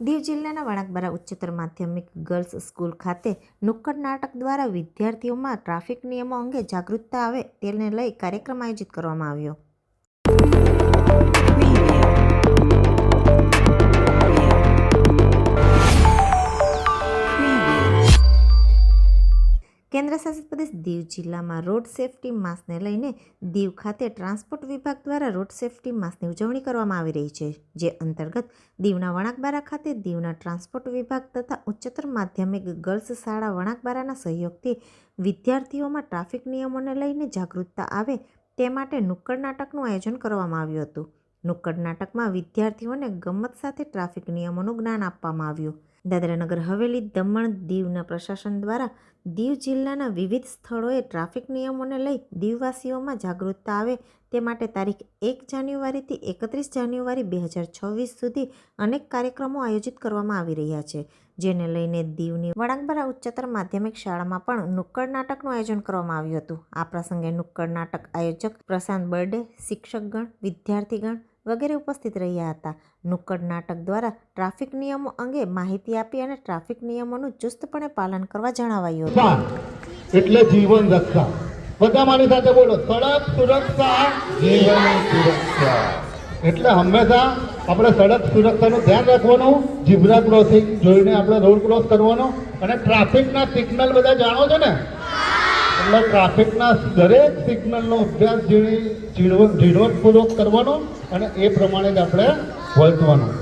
દીવ જિલ્લાના વણાકબારા ઉચ્ચતર માધ્યમિક ગર્લ્સ સ્કૂલ ખાતે નુક્કડ નાટક દ્વારા વિદ્યાર્થીઓમાં ટ્રાફિક નિયમો અંગે જાગૃતતા આવે તેને લઈ કાર્યક્રમ આયોજિત કરવામાં આવ્યો. કેન્દ્રશાસિત પ્રદેશ દીવ જિલ્લામાં રોડ સેફટી માસને લઈને દીવ ખાતે ટ્રાન્સપોર્ટ વિભાગ દ્વારા રોડ સેફટી માસની ઉજવણી કરવામાં આવી રહી છે, જે અંતર્ગત દીવના વણાકબારા ખાતે દીવના ટ્રાન્સપોર્ટ વિભાગ તથા ઉચ્ચતર માધ્યમિક ગર્લ્સ શાળા વણાકબારાના સહયોગથી વિદ્યાર્થીઓમાં ટ્રાફિક નિયમોને લઈને જાગૃતતા આવે તે માટે નુક્કડ નાટકનું આયોજન કરવામાં આવ્યું હતું. નુક્કડ નાટકમાં વિદ્યાર્થીઓને ગમત સાથે ટ્રાફિક નિયમોનું જ્ઞાન આપવામાં આવ્યું. દાદરાનગર હવેલી દમણ દીવના પ્રશાસન દ્વારા દીવ જિલ્લાના વિવિધ સ્થળોએ ટ્રાફિક નિયમોને લઈ દીવવાસીઓમાં જાગૃતતા આવે તે માટે તારીખ એક જાન્યુઆરીથી એકત્રીસ જાન્યુઆરી બે હજાર છવ્વીસ સુધી અનેક કાર્યક્રમો આયોજિત કરવામાં આવી રહ્યા છે, જેને લઈને દીવની વણાકબારા ઉચ્ચતર માધ્યમિક શાળામાં પણ નુક્કડ નાટકનું આયોજન કરવામાં આવ્યું હતું. આ પ્રસંગે નુક્કડ નાટક આયોજક પ્રશાંત બર્ડે, શિક્ષકગણ, વિદ્યાર્થીગણ વગેરે ઉપસ્થિત રહ્યા હતા. નુક્કડ નાટક દ્વારા ટ્રાફિક નિયમો અંગે માહિતી આપી અને ટ્રાફિક નિયમોનું ચુસ્તપણે પાલન કરવા જણાવાયું હતું. એટલે જીવન રક્ષા. બધા મારી સાથે બોલો, સડક સુરક્ષા, જીવન સુરક્ષા. એટલે હંમેશા આપણે સડક સુરક્ષાનું ધ્યાન રાખવાનું જીબ્રા ક્રોસિંગ જોઈને આપણે રોડ ક્રોસ કરવાનો અને ટ્રાફિકના સિગ્નલ બધા જાણો છો ને એટલે ટ્રાફિકના દરેક સિગ્નલનો અભ્યાસ ઝીણવટ ઝીણવટપૂર્વક કરવાનો અને એ પ્રમાણે જ આપણે વર્તવાનું